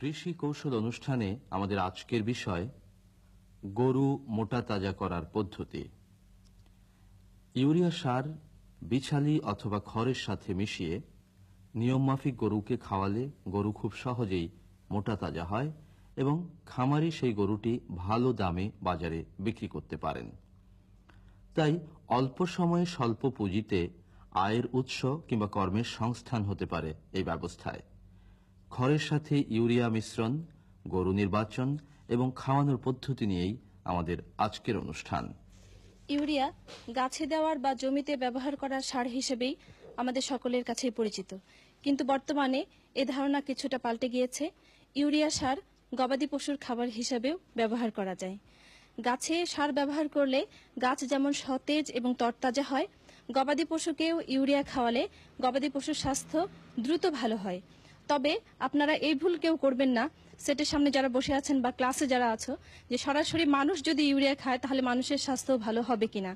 কৃষি কৌশল অনুষ্ঠানে আমাদের আজকের বিষয় গরু মোটা তাজা করার পদ্ধতি। ইউরিয়া সার, বিছালি অথবা খড়ের সাথে মিশিয়ে নিয়মমাফিক গরুকে খাওয়ালে গরু খুব সহজেই মোটা তাজা হয় এবং খামারি সেই গরুটি ভালো দামে বাজারে বিক্রি করতে পারেন। তাই অল্প সময়ে স্বল্প পুঁজিতে আয়ের উৎস কিংবা কর্মের সংস্থান হতে পারে এই ব্যবস্থায়। খড়ের সাথে ইউরিয়া মিশ্রণ, গরু নির্বাচন এবং খাওয়ানোর পদ্ধতি নিয়েই আমাদের আজকের অনুষ্ঠান। ইউরিয়া গাছে দেওয়ার বা জমিতে ব্যবহার করার সার হিসেবেই আমাদের সকলের কাছে পরিচিত। কিন্তু বর্তমানে এ ধারণা কিছুটা পাল্টে গিয়েছে। ইউরিয়া সার গবাদি পশুর খাবার হিসেবেও ব্যবহার করা যায়। গাছে সার ব্যবহার করলে গাছ যেমন সতেজ এবং তরতাজা হয়, গবাদি পশুকেও ইউরিয়া খাওয়ালে গবাদি পশুর স্বাস্থ্য দ্রুত ভালো হয়। তবে আপনারা এই ভুল কেউ করবেন না। সেটের সামনে যারা বসে আছেন বা ক্লাসে যারা আছো, যে সরাসরি মানুষ যদি ইউরিয়া খায়, তাহলে মানুষের স্বাস্থ্য ভালো হবে কিনা?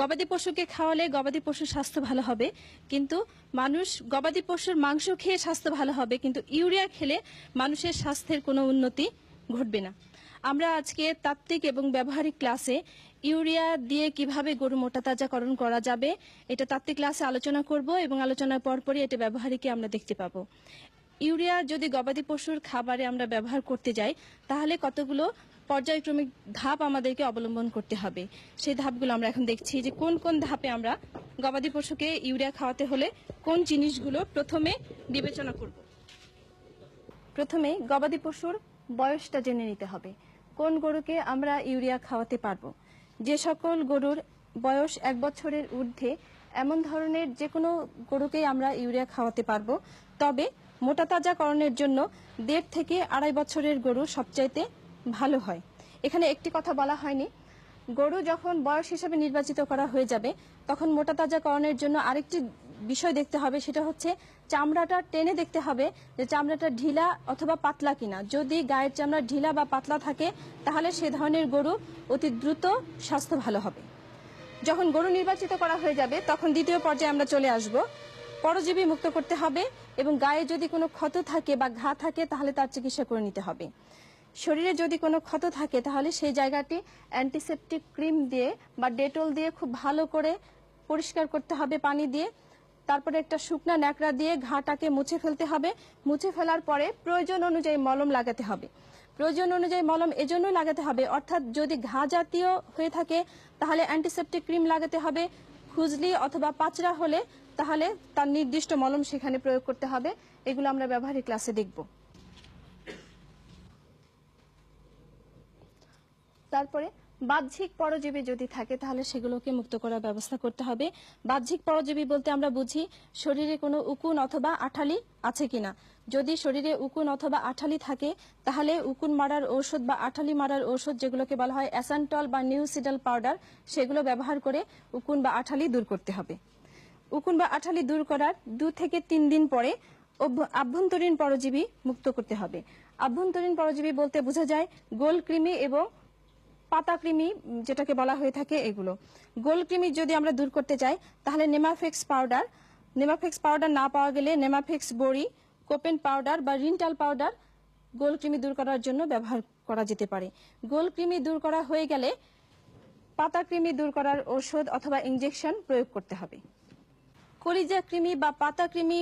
গবাদি পশুকে খাওয়ালে গবাদি পশুর স্বাস্থ্য ভালো হবে, কিন্তু মানুষ গবাদি পশুর মাংস খেয়ে স্বাস্থ্য ভালো হবে, কিন্তু ইউরিয়া খেলে মানুষের স্বাস্থ্যের কোনো উন্নতি ঘটবে না। আমরা আজকে তাত্ত্বিক এবং ব্যবহারিক ক্লাসে ইউরিয়া দিয়ে কীভাবে গরু মোটা তাজাকরণ করা যাবে, এটা তাত্ত্বিক ক্লাসে আলোচনা করব এবং আলোচনার পরপরই এটা ব্যবহারিকে আমরা দেখতে পাবো। ইউরিয়া যদি গবাদি পশুর খাবারে আমরা ব্যবহার করতে যাই, তাহলে কতগুলো পর্যায়ক্রমিক ধাপ আমাদেরকে অবলম্বন করতে হবে? সেই ধাপগুলো আমরা এখন দেখছি যে কোন কোন ধাপে আমরা গবাদি পশুকে ইউরিয়া খাওয়াতে হলে কোন জিনিসগুলো প্রথমে বিবেচনা করব? প্রথমে গবাদি পশুর বয়সটা জেনে নিতে হবে। কোন গরুকে আমরা ইউরিয়া খাওয়াতে পারব? যে সকল গরুর বয়স এক বছরের ঊর্ধ্বে এমন ধরনের যে কোনো গরুকেই আমরা ইউরিয়া খাওয়াতে পারব। তবে মোটা তাজাকরণের জন্য দেড় থেকে আড়াই বছরের গরু সবচাইতে ভালো হয়। এখানে একটি কথা বলা হয়নি। গরু যখন বয়স হিসেবে নির্বাচিত করা হয়ে যাবে, তখন মোটা তাজাকরণের জন্য আরেকটি বিষয় দেখতে হবে সেটা হচ্ছে চামড়াটা টেনে দেখতে হবে যে চামড়াটা ঢিলা অথবা পাতলা কিনা। যদি গায়ের চামড়া ঢিলা বা পাতলা থাকে, তাহলে সে ধরনের গরু অতি দ্রুত স্বাস্থ্য ভালো হবে। যখন গরু নির্বাচিত করা হয়ে যাবে, তখন দ্বিতীয় পর্যায়ে আমরা চলে আসব। পরজীবী মুক্ত করতে হবে এবং গায়ে যদি কোনো ক্ষত থাকে বা ঘা থাকে, তাহলে তার চিকিৎসা করে নিতে হবে। শরীরে যদি কোনো ক্ষত থাকে, তাহলে সেই জায়গাটি অ্যান্টিসেপটিক ক্রিম দিয়ে বা ডেটল দিয়ে খুব ভালো করে পরিষ্কার করতে হবে পানি দিয়ে। তারপরে একটা শুকনা ন্যাকড়া দিয়ে ঘাটাকে মুছে ফেলতে হবে। মুছে ফেলার পরে প্রয়োজন অনুযায়ী মলম লাগাতে হবে। প্রয়োজন অনুযায়ী মলম এজন্য লাগাতে হবে, অর্থাৎ যদি ঘা জাতীয় হয়ে থাকে, তাহলে অ্যান্টিসেপটিক ক্রিম লাগাতে হবে, খুজলি অথবা পাচরা হলে তাহলে তার নির্দিষ্ট মলম সেখানে প্রয়োগ করতে হবে। এগুলো আমরা ব্যবহারিক ক্লাসে দেখব। তারপরে বাহ্যিক পরজীবী যদি থাকে, তাহলে সেগুলোকে মুক্ত করার ব্যবস্থা করতে হবে। বাহ্যিক পরজীবী বলতে আমরা বুঝি, শরীরে কোনো উকুন অথবা আঠালি আছে কিনা। যদি শরীরে উকুন অথবা আঠালি থাকে, তাহলে উকুন মারার ঔষধ বা আঠালি মারার ঔষধ, যেগুলোকে বলা হয় অ্যাসান্টল বা নিউসিডাল পাউডার, সেগুলো ব্যবহার করে উকুন বা আঠালি দূর করতে হবে। উকুন বা আঠালি দূর করার দু থেকে তিন দিন পরে আভ্যন্তরীণ পরজীবী মুক্ত করতে হবে। আভ্যন্তরীণ পরজীবী বলতে বোঝা যায় গোল কৃমি এবং পাতা কৃমি যেটাকে বলা হয়ে থাকে এগুলো। গোল কৃমি যদি আমরা দূর করতে চাই তাহলে নেমাফেক্স পাউডার। নেমাফেক্স পাউডার না পাওয়া গেলে নেমাফেক্স বড়ি, কোপেন পাউডার বা রিন্টাল পাউডার গোল কৃমি দূর করার জন্য ব্যবহার করা যেতে পারে। গোল কৃমি দূর করা হয়ে গেলে পাতা কৃমি দূর করার ঔষধ অথবা ইঞ্জেকশন প্রয়োগ করতে হবে। কলিজা কৃমি বা পাতা কৃমি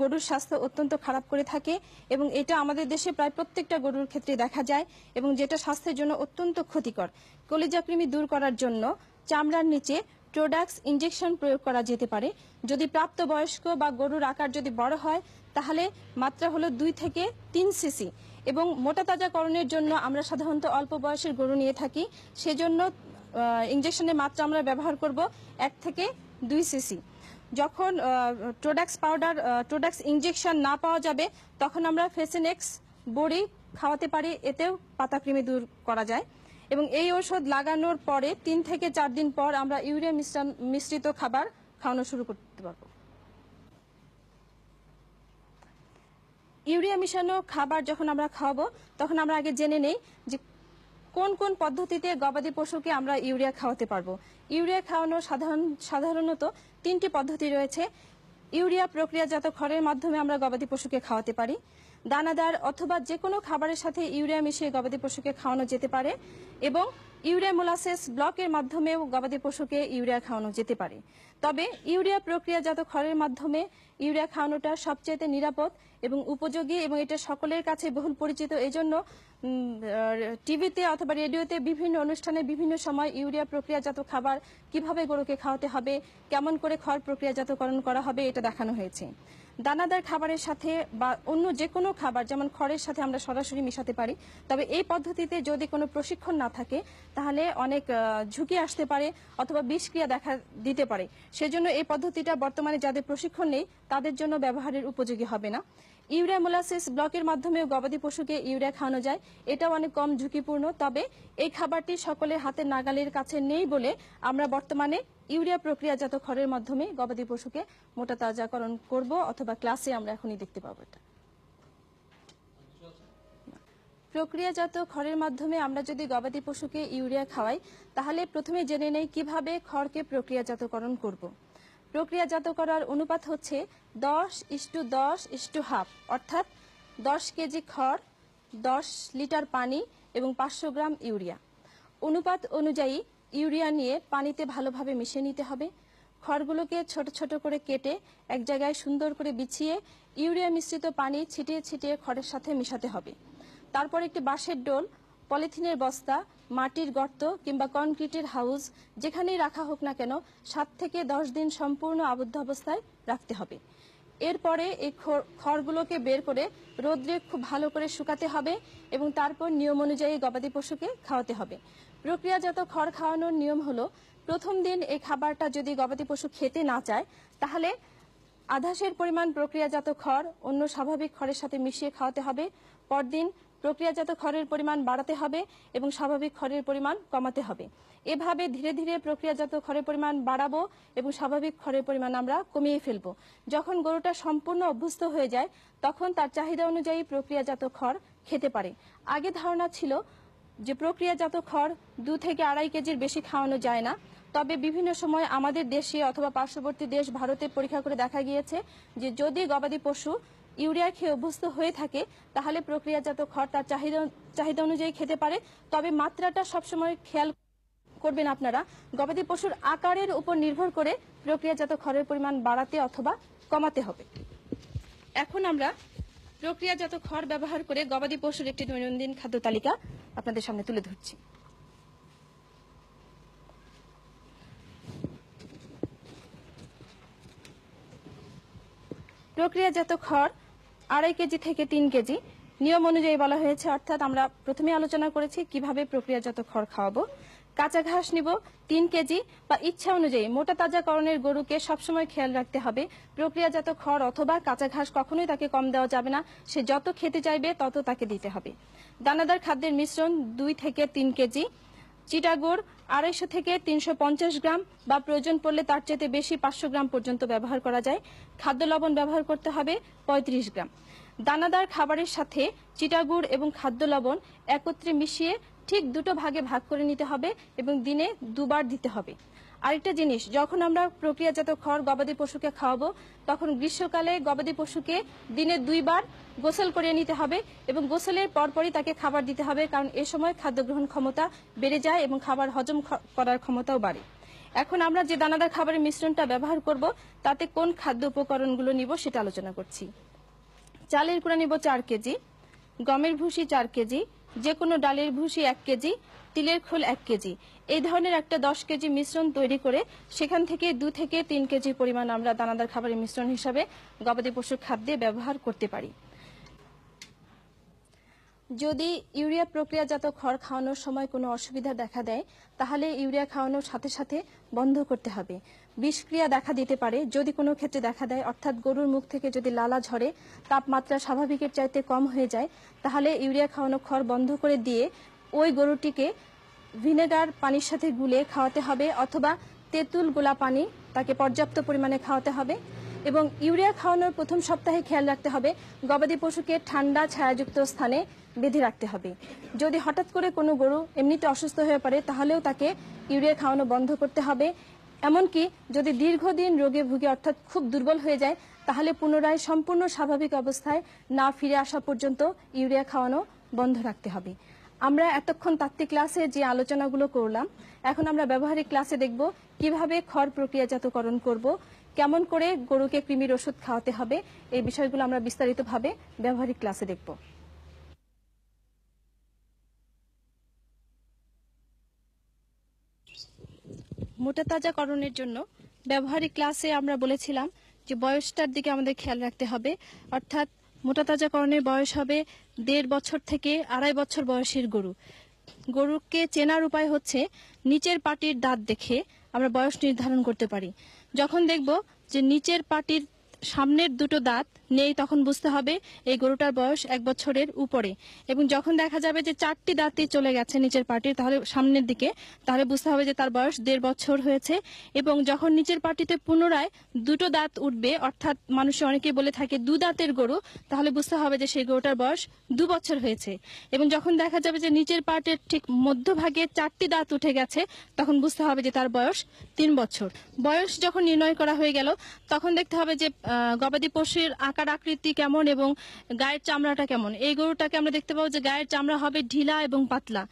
গরুর স্বাস্থ্য অত্যন্ত খারাপ করে থাকে এবং এটা আমাদের দেশে প্রায় প্রত্যেকটা গরুর ক্ষেত্রে দেখা যায় এবং যেটা স্বাস্থ্যের জন্য অত্যন্ত ক্ষতিকর। কলিজা কৃমি দূর করার জন্য চামড়ার নিচে প্রোডাক্টস ইনজেকশন প্রয়োগ করা যেতে পারে। যদি প্রাপ্তবয়স্ক বা গরুর আকার যদি বড় হয়, তাহলে মাত্রা হলো দুই থেকে তিন সিসি এবং মোটা তাজাকরণের জন্য আমরা সাধারণত অল্প বয়সের গরু নিয়ে থাকি। সেজন্য ইনজেকশনের মাত্রা আমরা ব্যবহার করব এক থেকে দুই সিসি। যখন টোডাক্স পাউডার টোডাক্স ইঞ্জেকশন না পাওয়া যাবে, তখন আমরা ফেসেনেক্স বড়ি খাওয়াতে পারি, এতেও পাতাকৃমি দূর করা যায়। এবং এই ওষুধ লাগানোর পরে তিন থেকে চার দিন পর আমরা ইউরিয়া মিশ্রণ, মিশ্রিত খাবার খাওয়ানো শুরু করতে পারব। ইউরিয়া মিশানো খাবার যখন আমরা খাওয়াবো, তখন আমরা আগে জেনে নেই যে কোন কোন পদ্ধতিতে গবাদি পশুকে আমরা ইউরিয়া খাওয়াতে পারব। ইউরিয়া খাওয়ানো সাধারণ, সাধারণত তিনটি পদ্ধতি রয়েছে। ইউরিয়া প্রক্রিয়াজাত খড়ের মাধ্যমে আমরা গবাদি পশুকে খাওয়াতে পারি। দানাদার অথবা যে কোনো খাবারের সাথে ইউরিয়া মিশিয়ে গবাদি পশুকে খাওয়ানো যেতে পারে এবং ইউরিয়া মোলাসেস ব্লকের মাধ্যমেও গবাদি পশুকে ইউরিয়া খাওয়ানো যেতে পারে। তবে ইউরিয়া প্রক্রিয়াজাত খড়ের মাধ্যমে ইউরিয়া খাওয়ানোটা সবচেয়ে নিরাপদ এবং উপযোগী এবং এটা সকলের কাছে বহুল পরিচিত। এজন্য টিভিতে অথবা রেডিওতে বিভিন্ন অনুষ্ঠানে বিভিন্ন সময় ইউরিয়া প্রক্রিয়াজাত খাবার কীভাবে গরুকে খাওয়াতে হবে, কেমন করে খড় প্রক্রিয়াজাতকরণ করা হবে এটা দেখানো হয়েছে। দানাদার খাবারের সাথে বা অন্য যে কোনো খাবার, যেমন খড়ের সাথে আমরা সরাসরি মিশাতে পারি, তবে এই পদ্ধতিতে যদি কোনো প্রশিক্ষণ না থাকে, তাহলে অনেক ঝুঁকি আসতে পারে অথবা বিষক্রিয়া দেখা দিতে পারে। সেজন্য এই পদ্ধতিটা বর্তমানে যাদের প্রশিক্ষণ নেই, তাদের জন্য ব্যবহারের উপযোগী হবে না। ইউরিয়া মোলাসিস ব্লকের মাধ্যমেও গবাদি পশুকে ইউরিয়া খাওয়ানো যায় এটাও অনেক কম ঝুঁকিপূর্ণ, তবে এই খাবারটি সকলের হাতের নাগালের কাছে নেই বলে আমরা বর্তমানে ইউরিয়া প্রক্রিয়াজাত খড়ের মাধ্যমে গবাদি পশুকে মোটা তাজাকরণ করব অথবা ক্লাসে আমরা এখনই দেখতে পাবো এটা প্রক্রিয়াজাত খড়ের মাধ্যমে আমরা যদি গবাদি পশুকে ইউরিয়া খাওয়াই, তাহলে প্রথমে জেনে নেই কীভাবে খড়কে প্রক্রিয়াজাতকরণ করব। প্রক্রিয়াজাত করার অনুপাত হচ্ছে দশ ইস্টু দশ ইস্টু হাফ, অর্থাৎ দশ কেজি খড়, দশ লিটার পানি এবং পাঁচশো গ্রাম ইউরিয়া। অনুপাত অনুযায়ী ইউরিয়া নিয়ে পানিতে ভালোভাবে মিশিয়ে নিতে হবে। খড়গুলোকে ছোট ছোট করে কেটে এক জায়গায় সুন্দর করে বিছিয়ে ইউরিয়া মিশ্রিত পানি ছিটিয়ে ছিটিয়ে খড়ের সাথে মিশাতে হবে। তারপর একটি বাঁশের ডোল পলিথিনের বস্তা, মাটির গর্ত কিংবা কনক্রিটের হাউস, যেখানেই রাখা হোক না কেন, সাত থেকে দশ দিন সম্পূর্ণ আবদ্ধ অবস্থায় রাখতে হবে। এরপরে এই খড়গুলোকে বের করে রোদ্রে খুব ভালো করে শুকাতে হবে এবং তারপর নিয়ম অনুযায়ী গবাদি পশুকে খাওয়াতে হবে। প্রক্রিয়াজাত খড় খাওয়ানোর নিয়ম হলো, প্রথম দিন এই খাবারটা যদি গবাদি পশু খেতে না চায়, তাহলে আধাসের পরিমাণ প্রক্রিয়াজাত খড় অন্য স্বাভাবিক খড়ের সাথে মিশিয়ে খাওয়াতে হবে। পরদিন প্রক্রিয়াজাত খড়ের পরিমাণ বাড়াতে হবে এবং স্বাভাবিক খড়ের পরিমাণ কমাতে হবে। এভাবে ধীরে ধীরে প্রক্রিয়াজাত খড়ের পরিমাণ বাড়াবো এবং স্বাভাবিক খড়ের পরিমাণ আমরা কমিয়ে ফেলব। যখন গরুটা সম্পূর্ণ অভ্যস্ত হয়ে যায়, তখন তার চাহিদা অনুযায়ী প্রক্রিয়াজাত খড় খেতে পারে। আগে ধারণা ছিল যে প্রক্রিয়াজাত খড় দু থেকে আড়াই কেজির বেশি খাওয়ানো যায় না। তবে বিভিন্ন সময় আমাদের দেশে অথবা পার্শ্ববর্তী দেশ ভারতে পরীক্ষা করে দেখা গিয়েছে যে যদি গবাদি পশু ইউরিয়া খেয়ে অভ্যস্ত হয়ে থাকে, তাহলে প্রক্রিয়াজাত খড় তার চাহিদা চাহিদা অনুযায়ী খেতে পারে। তবে মাত্রাটা সবসময় খেয়াল করবেন আপনারা, গবাদি পশুর আকারের উপর নির্ভর করে প্রক্রিয়াজাত খড়ের পরিমাণ বাড়াতে অথবা কমাতে হবে। এখন আমরা প্রক্রিয়াজাত খড় ব্যবহার করে গবাদি পশুর একটি দৈনন্দিন খাদ্য তালিকা আপনাদের সামনে তুলে ধরছি। প্রক্রিয়াজাত খড় আড়াই কেজি থেকে তিন কেজি। নিয়ম অনুযায়ী বলা হয়েছে, অর্থাৎ আমরা প্রথমে আলোচনা করেছি কীভাবে প্রক্রিয়াজাত খড় খাওয়াবো। কাঁচা ঘাস নিব তিন কেজি বা ইচ্ছা অনুযায়ী মোটা তাজা তাজাকরণের গরুকে সবসময় খেয়াল রাখতে হবে। প্রক্রিয়াজাত খড় অথবা কাঁচা ঘাস কখনোই তাকে কম দেওয়া যাবে না। সে যত খেতে চাইবে তত তাকে দিতে হবে। দানাদার খাদ্যের মিশ্রণ দুই থেকে তিন কেজি। চিটাগুড় আড়াইশো থেকে তিনশো পঞ্চাশ গ্রাম বা প্রয়োজন পড়লে তার চেয়ে বেশি পাঁচশো গ্রাম পর্যন্ত ব্যবহার করা যায়। খাদ্য লবণ ব্যবহার করতে হবে পঁয়ত্রিশ গ্রাম। দানাদার খাবারের সাথে চিটাগুড় এবং খাদ্য লবণ একত্রে মিশিয়ে ঠিক দুটো ভাগে ভাগ করে নিতে হবে এবং দিনে দুবার দিতে হবে। আরেকটা জিনিস, যখন আমরা প্রক্রিয়াজাত খড় গবাদি পশুকে খাওয়াবো, তখন গ্রীষ্মকালে গবাদি পশুকে দিনে দুইবার গোসল করিয়ে নিতে হবে এবং গোসলের পরপরই তাকে খাবার দিতে হবে কারণ এ সময় খাদ্য গ্রহণ ক্ষমতা বেড়ে যায় এবং খাবার হজম করার ক্ষমতাও বাড়ে। এখন আমরা যে দানাদার খাবারের মিশ্রণটা ব্যবহার করব, তাতে কোন খাদ্য উপকরণগুলো নিব সেটা আলোচনা করছি। চালের গুঁড়া নিব চার কেজি, গমের ভুসি চার কেজি যে কোনো ডালের ভুসি এক কেজি, তিলের খোল এক কেজি এই ধরনের একটা দশ কেজি মিশ্রণ তৈরি করে সেখান থেকে দু থেকে তিন কেজি পরিমাণ আমরা দানাদার খাবারের মিশ্রণ হিসাবে গবাদি পশুর খাদ্যে ব্যবহার করতে পারি। যদি ইউরিয়া প্রক্রিয়াজাত খড় খাওয়ানোর সময় কোনো অসুবিধা দেখা দেয়, তাহলে ইউরিয়া খাওয়ানোর সাথে সাথে বন্ধ করতে হবে। বিষক্রিয়া দেখা দিতে পারে যদি কোনো ক্ষেত্রে দেখা দেয়, অর্থাৎ গরুর মুখ থেকে যদি লালা ঝরে, তাপমাত্রা স্বাভাবিকের চাইতে কম হয়ে যায়, তাহলে ইউরিয়া খাওয়ানো খড় বন্ধ করে দিয়ে ওই গরুটিকে ভিনেগার পানির সাথে গুলে খাওয়াতে হবে অথবা তেঁতুল গোলা পানি তাকে পর্যাপ্ত পরিমাণে খাওয়াতে হবে এবং ইউরিয়া খাওয়ানোর প্রথম সপ্তাহে খেয়াল রাখতে হবে গবাদি পশুকে ঠান্ডা, ছায়াযুক্ত স্থানে বেঁধে রাখতে হবে। যদি হঠাৎ করে কোনো গরু এমনিতে অসুস্থ হয়ে পড়ে, তাহলেও তাকে ইউরিয়া খাওয়ানো বন্ধ করতে হবে। এমনকি যদি দীর্ঘদিন রোগে ভুগে অর্থাৎ খুব দুর্বল হয়ে যায়, তাহলে পুনরায় সম্পূর্ণ স্বাভাবিক অবস্থায় না ফিরে আসা পর্যন্ত ইউরিয়া খাওয়ানো বন্ধ রাখতে হবে। আমরা এতক্ষণ তাত্ত্বিক ক্লাসে যে আলোচনাগুলো করলাম, এখন আমরা ব্যবহারিক ক্লাসে দেখব কীভাবে খড় প্রক্রিয়াজাতকরণ করব, কেমন করে গরুকে কৃমির ওষুধ খাওয়াতে হবে, এই বিষয়গুলো আমরা বিস্তারিতভাবে ব্যবহারিক ক্লাসে দেখব। মোটা তাজাকরণের জন্য ব্যবহারিক ক্লাসে আমরা বলেছিলাম যে বয়সটার দিকে আমাদের খেয়াল রাখতে হবে, অর্থাৎ মোটা তাজাকরণের বয়স হবে দেড় বছর থেকে আড়াই বছর বয়সের গরু। গরুকে চেনার উপায় হচ্ছে নিচের পাটির দাঁত দেখে আমরা বয়স নির্ধারণ করতে পারি। যখন দেখব যে নিচের পাটির সামনের দুটো দাঁত নেই তখন বুঝতে হবে এই গরুটার বয়স এক বছরের উপরে। এবং যখন দেখা যাবে যে চারটি দাঁতই চলে গেছে নিচের পাটির, তাহলে সামনের দিকে, তাহলে বুঝতে হবে যে তার বয়স দেড় বছর হয়েছে। এবং যখন নিচের পাটিতে পুনরায় দুটো দাঁত উঠবে, অর্থাৎ মানুষে অনেকে বলে থাকে দু দাঁতের গরু, তাহলে বুঝতে হবে যে সেই গরুটার বয়স দু বছর হয়েছে। এবং যখন দেখা যাবে যে নিচের পাটের ঠিক মধ্যভাগে চারটি দাঁত উঠে গেছে, তখন বুঝতে হবে যে তার বয়স তিন বছর। বয়স যখন নির্ণয় করা হয়ে গেল, তখন দেখতে হবে যে গবাদি পশুর আকার আকৃতি কেমন এবং গায়ের চামড়াটা কেমন? এই গরুটাকে আমরা দেখতে পাবো যে গায়ের চামড়া হবে ঢিলা এবং পাতলা।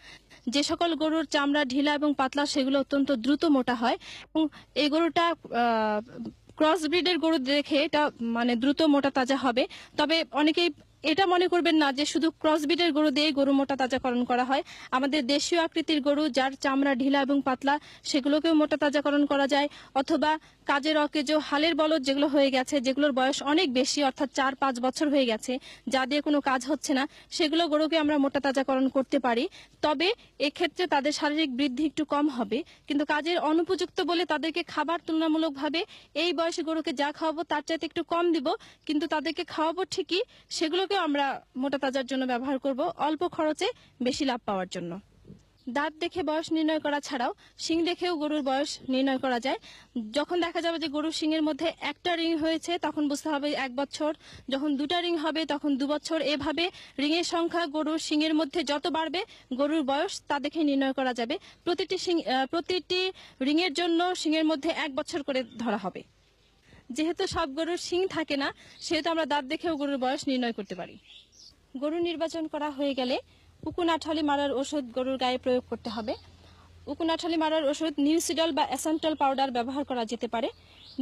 যে সকল গরুর চামড়া ঢিলা এবং পাতলা, সেগুলো অত্যন্ত দ্রুত মোটা হয় এবং এই গরুটা ক্রস ব্রিডের গরু দেখে এটা মানে দ্রুত মোটা তাজা হবে। তবে অনেকেই এটা মনে করবেন না যে শুধু ক্রসবিডের গরু দিয়ে গরু মোটা তাজাকরণ করা হয়। আমাদের দেশীয় আকৃতির গরু যার চামড়া ঢিলা এবং পাতলা, সেগুলোকেও মোটা তাজাকরণ করা যায়। অথবা কাজের অকেজো, হালের বলদ যেগুলো হয়ে গেছে, যেগুলোর বয়স অনেক বেশি, অর্থাৎ চার পাঁচ বছর হয়ে গেছে, যা দিয়ে কোনো কাজ হচ্ছে না, সেগুলো গরুকে আমরা মোটা তাজাকরণ করতে পারি। তবে এক্ষেত্রে তাদের শারীরিক বৃদ্ধি একটু কম হবে। কিন্তু কাজের অনুপযুক্ত বলে তাদেরকে খাবার তুলনামূলকভাবে এই বয়সে গরুকে যা খাওয়াবো তার চাইতে একটু কম দিব। কিন্তু তাদেরকে খাওয়াবো ঠিকই সেগুলোকেও আমরা মোটা তাজার জন্য ব্যবহার করব অল্প খরচে বেশি লাভ পাওয়ার জন্য। দাঁত দেখে বয়স নির্ণয় করা ছাড়াও শিং দেখেও গরুর বয়স নির্ণয় করা যায়। যখন দেখা যাবে যে গরুর শিংয়ের মধ্যে একটা রিং হয়েছে, তখন বুঝতে হবে এক বছর। যখন দুটা রিং হবে, তখন দু বছর। এভাবে রিংয়ের সংখ্যা গরুর শিংয়ের মধ্যে যত বাড়বে, গরুর বয়স তা দেখে নির্ণয় করা যাবে। প্রতিটি শিং প্রতিটি রিংয়ের জন্য শিংয়ের মধ্যে এক বছর করে ধরা হবে। যেহেতু সব গরুর শিং থাকে না, সেহেতু আমরা দাঁত দেখেও গরুর বয়স নির্ণয় করতে পারি। গরু নির্বাচন করা হয়ে গেলে উকুনাঠালি মারার ওষুধ গরুর গায়ে প্রয়োগ করতে হবে। উকুনাঠালি মারার ওষুধ নিউসিডল বা অ্যাসেন্টল পাউডার ব্যবহার করা যেতে পারে।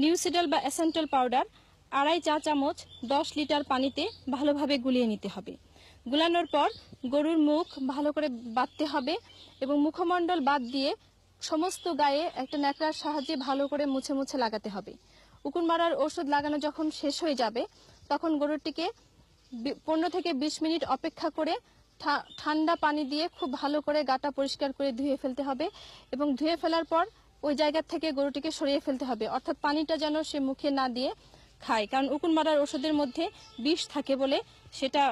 নিউসিডল বা অ্যাসেন্টল পাউডার আড়াই চা চামচ, দশ লিটার পানিতে ভালোভাবে গুলিয়ে নিতে হবে। গুলানোর পর গরুর মুখ ভালো করে বাঁধতে হবে এবং মুখমণ্ডল বাদ দিয়ে সমস্ত গায়ে একটা ন্যাকড়ার সাহায্যে ভালো করে মুছে মুছে লাগাতে হবে। উকুন মারার ওষুধ লাগানো যখন শেষ হয়ে যাবে, তখন গরুটিকে পনেরো থেকে বিশ মিনিট অপেক্ষা করে ঠান্ডা পানি দিয়ে খুব ভালো করে গাটা পরিষ্কার করে ধুয়ে ফেলতে হবে এবং ধুয়ে ফেলার পর ওই জায়গা থেকে গরুটিকে সরিয়ে ফেলতে হবে। অর্থাৎ পানিটা যেন সে মুখে না দিয়ে খায়। কারণ উকুন মারার ওষুধের মধ্যে বিষ থাকে বলে সেটা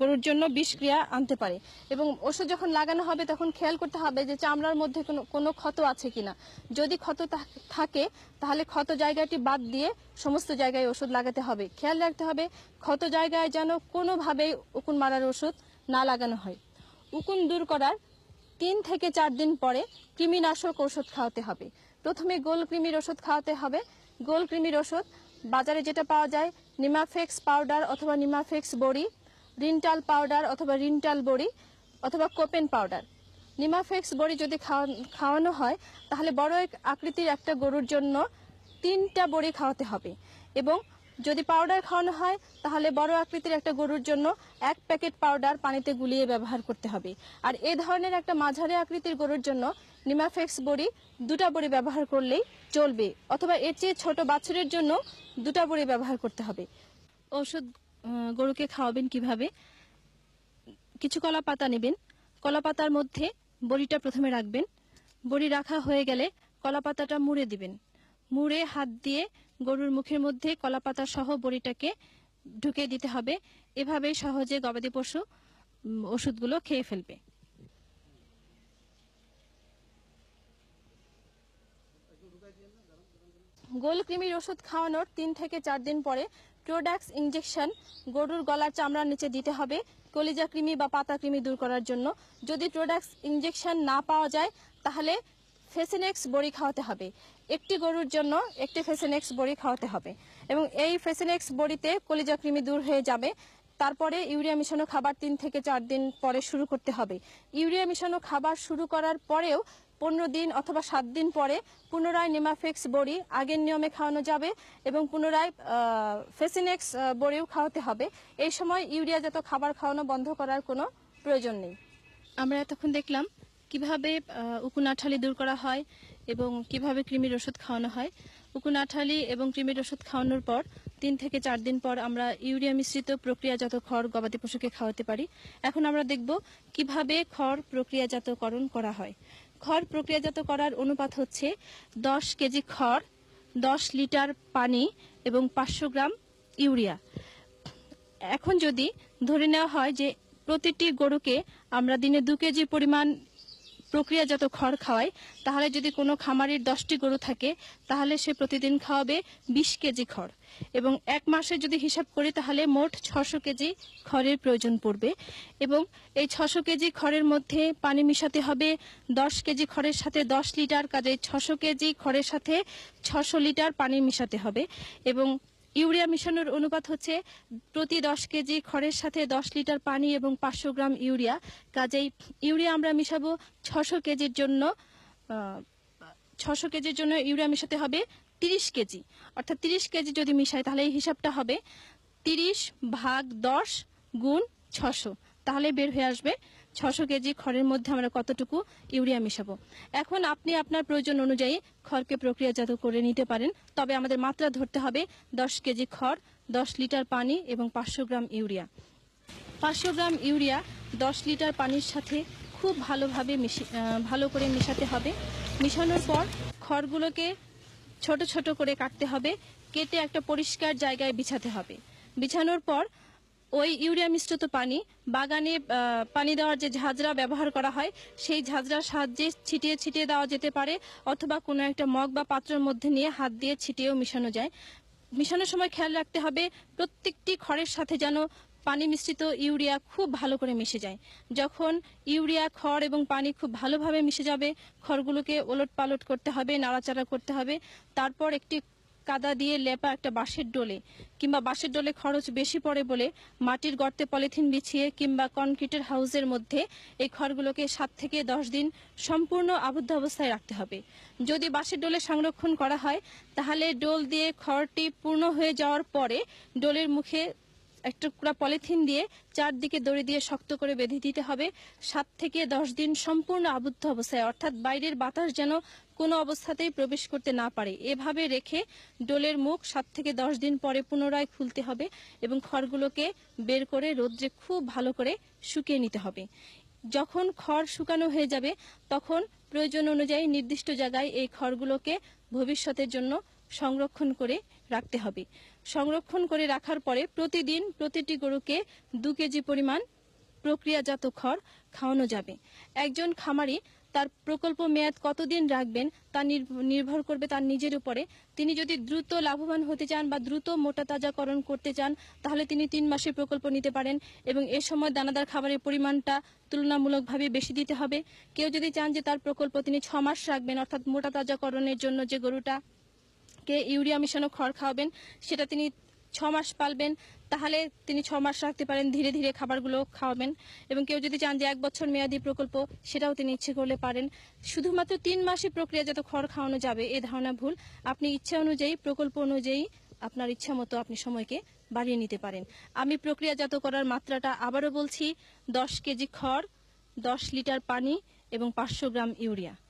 গরুর জন্য বিষক্রিয়া আনতে পারে। এবং ওষুধ যখন লাগানো হবে, তখন খেয়াল করতে হবে যে চামড়ার মধ্যে কোনো কোনো ক্ষত আছে কিনা। যদি ক্ষত থাকে, তাহলে ক্ষত জায়গাটি বাদ দিয়ে সমস্ত জায়গায় ওষুধ লাগাতে হবে। খেয়াল রাখতে হবে, ক্ষত জায়গায় যেন কোনোভাবেই উকুন মারার ওষুধ না লাগানো হয়। উকুন দূর করার তিন থেকে চার দিন পরে কৃমিনাশক ওষুধ খাওয়াতে হবে। প্রথমে গোল কৃমির ওষুধ খাওয়াতে হবে। গোল কৃমির ওষুধ বাজারে যেটা পাওয়া যায় নিমাফেক্স পাউডার অথবা নিমাফেক্স বড়ি রিনটাল পাউডার অথবা রিনটাল বড়ি, অথবা কোপেন পাউডার নিমাফেক্স বড়ি যদি খাওয়া- খাওয়ানো হয়, তাহলে বড় এক আকৃতির একটা গরুর জন্য তিনটা বড়ি খাওয়াতে হবে। এবং যদি পাউডার খাওয়ানো হয়, তাহলে বড় আকৃতির একটা গরুর জন্য এক প্যাকেট পাউডার পানিতে গুলিয়ে ব্যবহার করতে হবে। আর এ ধরনের একটা মাঝারি আকৃতির গরুর জন্য নিমাফেক্স বড়ি দুটা বড়ি ব্যবহার করলেই চলবে, অথবা এর চেয়ে ছোট বাছুরের জন্য দুটা বড়ি ব্যবহার করতে হবে। ওষুধ গরুকে খাওয়াবেন কীভাবে? কিছু কলা পাতা নেবেন। কলা পাতার মধ্যে বড়িটা প্রথমে রাখবেন। বড়ি রাখা হয়ে গেলে কলা পাতাটা মুড়ে দিবেন। মুড়ে হাত দিয়ে গরুর মুখের মধ্যে কলা পাতা সহ বড়িটাকে ঢুকে দিতে হবে। এভাবেই সহজে গবাদি পশু ওষুধগুলো খেয়ে ফেলবে। গোল কৃমির ওষুধ খাওয়ানোর তিন থেকে চার দিন পরে প্রোডাক্স ইঞ্জেকশন গরুর গলার চামড়ার নিচে দিতে হবে, কলিজা কৃমি বা পাতা কৃমি দূর করার জন্য। যদি প্রোডাক্স ইঞ্জেকশন না পাওয়া যায়, তাহলে ফেসেনেক্স বড়ি খাওয়াতে হবে। একটি গরুর জন্য একটি ফেসেনেক্স বড়ি খাওয়াতে হবে। এবং এই ফেসেনেক্স বড়িতে কলিজা কৃমি দূর হয়ে যাবে। তারপরে ইউরিয়া মিশানো খাবার তিন থেকে চার দিন পরে শুরু করতে হবে। ইউরিয়া মিশানো খাবার শুরু করার পরেও পনেরো দিন অথবা সাত দিন পরে পুনরায় নেমাফেক্স বড়ি আগের নিয়মে খাওয়ানো যাবে এবং পুনরায় ফেসিনেক্স বড়িও খাওয়াতে হবে। এই সময় ইউরিয়াজাত খাবার খাওয়ানো বন্ধ করার কোনো প্রয়োজন নেই। আমরা এতক্ষণ দেখলাম কীভাবে উকুনাঠালি দূর করা হয় এবং কীভাবে কৃমির ওষুধ খাওয়ানো হয়। উকুনাঠালি এবং কৃমির ওষুধ খাওয়ানোর পর তিন থেকে চার দিন পর আমরা ইউরিয়া মিশ্রিত প্রক্রিয়াজাত খড় গবাদি পশুকে খাওয়াতে পারি। এখন আমরা দেখব কীভাবে খড় প্রক্রিয়াজাতকরণ করা হয়। খড় প্রক্রিয়াজাত করার অনুপাত হচ্ছে দশ কেজি খড়, দশ লিটার পানি এবং পাঁচশো গ্রাম ইউরিয়া। এখন যদি ধরে নেওয়া হয় যে প্রতিটি গরুকে আমরা দিনে দু কেজি পরিমাণ প্রক্রিয়াজাত খড় খাওয়াই তাহলে যদি কোনো খামারের দশটি গরু থাকে, তাহলে সে প্রতিদিন খাওয়াবে বিশ কেজি খড়। এবং এক মাসে যদি হিসাব করি, তাহলে মোট ছশো কেজি খড়ের প্রয়োজন পড়বে। এবং এই ছশো কেজি খড়ের মধ্যে পানি মিশাতে হবে, দশ কেজি খড়ের সাথে দশ লিটার কাজে ছশো কেজি খড়ের সাথে ছশো লিটার পানি মিশাতে হবে। এবং ইউরিয়া মিশানোর অনুপাত হচ্ছে প্রতি দশ কেজি খড়ের সাথে দশ লিটার পানি এবং পাঁচশো গ্রাম ইউরিয়া। কাজেই ইউরিয়া আমরা মিশাবো ছশো কেজির জন্য ছশো কেজির জন্য ইউরিয়া মিশাতে হবে তিরিশ কেজি। অর্থাৎ তিরিশ কেজি যদি মিশাই, তাহলে এই হিসাবটা হবে তিরিশ ভাগ দশ গুণ ছশো। তাহলে বের হয়ে আসবে ছশো কেজি খড়ের মধ্যে আমরা কতটুকু ইউরিয়া মিশাবো? এখন আপনি আপনার প্রয়োজন অনুযায়ী খড়কে প্রক্রিয়াজাত করে নিতে পারেন, তবে আমাদের মাত্রা ধরতে হবে দশ কেজি খড়, দশ লিটার পানি এবং পাঁচশো গ্রাম ইউরিয়া। পাঁচশো গ্রাম ইউরিয়া দশ লিটার পানির সাথে খুব ভালোভাবে ভালো করে মেশাতে হবে। মেশানোর পর খড়গুলোকে ছোট ছোট করে কাটতে হবে, কেটে একটা পরিষ্কার জায়গায় বিছাতে হবে। বিছানোর পর ওই ইউরিয়া মিশ্রিত পানি, বাগানে পানি দেওয়ার যে ঝাঁঝরা ব্যবহার করা হয়, সেই ঝাঁঝরার সাহায্যে ছিটিয়ে ছিটিয়ে দেওয়া যেতে পারে অথবা কোনো একটা মগ বা পাত্রের মধ্যে নিয়ে হাত দিয়ে ছিটিয়েও মিশানো যায়। মিশানোর সময় খেয়াল রাখতে হবে প্রত্যেকটি খড়ের সাথে যেন পানি মিশ্রিত ইউরিয়া খুব ভালো করে মিশে যায়। যখন ইউরিয়া, খড় এবং পানি খুব ভালোভাবে মিশে যাবে, খড়গুলোকে ওলট পালট করতে হবে, নাড়াচাড়া করতে হবে। তারপর একটি কাদা দিয়ে লেপা একটা বাঁশের ডোলে কিংবা বাঁশের ডোলে খরচ বেশি পড়ে বলে মাটির গর্তে পলিথিন বিছিয়ে কিংবা কনক্রিটের হাউসের মধ্যে এই খড়গুলোকে সাত থেকে দশ দিন সম্পূর্ণ আবদ্ধ অবস্থায় রাখতে হবে। যদি বাঁশের ডোলে সংরক্ষণ করা হয়, তাহলে ডোল দিয়ে খড়টি পূর্ণ হয়ে যাওয়ার পরে ডোলের মুখে একটা টুকরা পলিথিন দিয়ে চারদিকে দড়ি দিয়ে শক্ত করে বেঁধে দিতে হবে। সাত থেকে দশ দিন সম্পূর্ণ আবদ্ধ অবস্থায়, অর্থাৎ বাইরের বাতাস যেন কোনো অবস্থাতেই প্রবেশ করতে না পারে। এভাবে রেখে ডোলের মুখ সাত থেকে দশ দিন পরে পুনরায় খুলতে হবে এবং খড়গুলোকে বের করে রোদ্রে খুব ভালো করে শুকিয়ে নিতে হবে। যখন খড় শুকানো হয়ে যাবে, তখন প্রয়োজন অনুযায়ী নির্দিষ্ট জায়গায় এই খড়গুলোকে ভবিষ্যতের জন্য সংরক্ষণ করে রাখতে হবে। সংরক্ষণ করে রাখার পরে প্রতিদিন প্রতিটি গরুকে দু কেজি পরিমাণ প্রক্রিয়াজাত খড় খাওয়ানো যাবে। একজন খামারি তার প্রকল্প মেয়াদ কতদিন রাখবেন তা নির্ভ- নির্ভর করবে তার নিজের উপরে। তিনি যদি দ্রুত লাভবান হতে চান বা দ্রুত মোটা তাজাকরণ করতে চান, তাহলে তিনি তিন মাসের প্রকল্প নিতে পারেন এবং এ সময় দানাদার খাবারের পরিমাণটা তুলনামূলকভাবে বেশি দিতে হবে। কেউ যদি চান যে তার প্রকল্প তিনি ছ মাস রাখবেন, অর্থাৎ মোটা তাজাকরণের জন্য যে গরুটা কে ইউরিয়া মিশানো খড় খাওয়াবেন, সেটা তিনি ছ মাস পালবেন, তাহলে তিনি ছ মাস রাখতে পারেন, ধীরে ধীরে খাবারগুলো খাওয়াবেন। এবং কেউ যদি চান যে এক বছর মেয়াদি প্রকল্প, সেটাও তিনি ইচ্ছে করলে পারেন। শুধুমাত্র তিন মাসে প্রক্রিয়াজাত খড় খাওয়ানো যাবে, এ ধারণা ভুল। আপনি ইচ্ছা অনুযায়ী, প্রকল্প অনুযায়ী আপনার ইচ্ছা মতো আপনি সময়কে বাড়িয়ে নিতে পারেন। আমি প্রক্রিয়াজাত করার মাত্রাটা আবারও বলছি, দশ কেজি খড়, দশ লিটার পানি এবং পাঁচশো গ্রাম ইউরিয়া।